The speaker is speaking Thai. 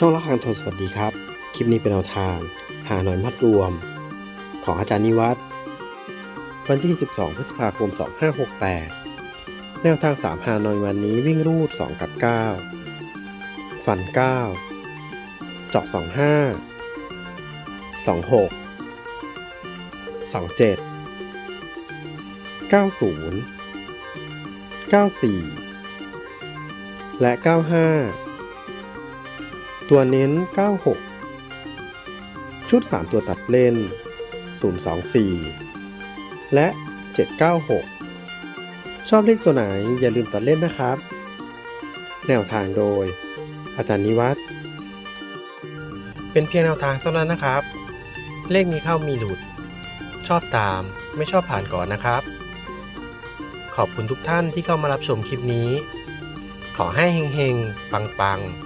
ช่องละครทนสวัสดีครับ คลิปนี้เป็นแนวทาง หาหน่อยมัดรวม ของอาจารย์นิวัฒน์วันที่ 12 พฤษภาคม 2568 แนวทาง 3 หาหน่อยวันนี้วิ่งรูด 2 กับ 9 ฝัน 9 เจาะ 25 26 27 90 94 และ 95 ตัวเน้น 96 ชุด 3 ตัวตัดเล่น 024 และ 796 ชอบเลขตัวไหนอย่าลืมตัดเล่นนะครับ แนวทางโดย อาจารย์นิวัฒน์เป็นเพียงแนวทางเท่านั้นนะครับ เลขมีเข้ามีหลุด ชอบตามไม่ชอบผ่านก่อนนะครับ ขอบคุณทุกท่านที่เข้ามารับชมคลิปนี้ ขอให้เฮงๆ ปังๆ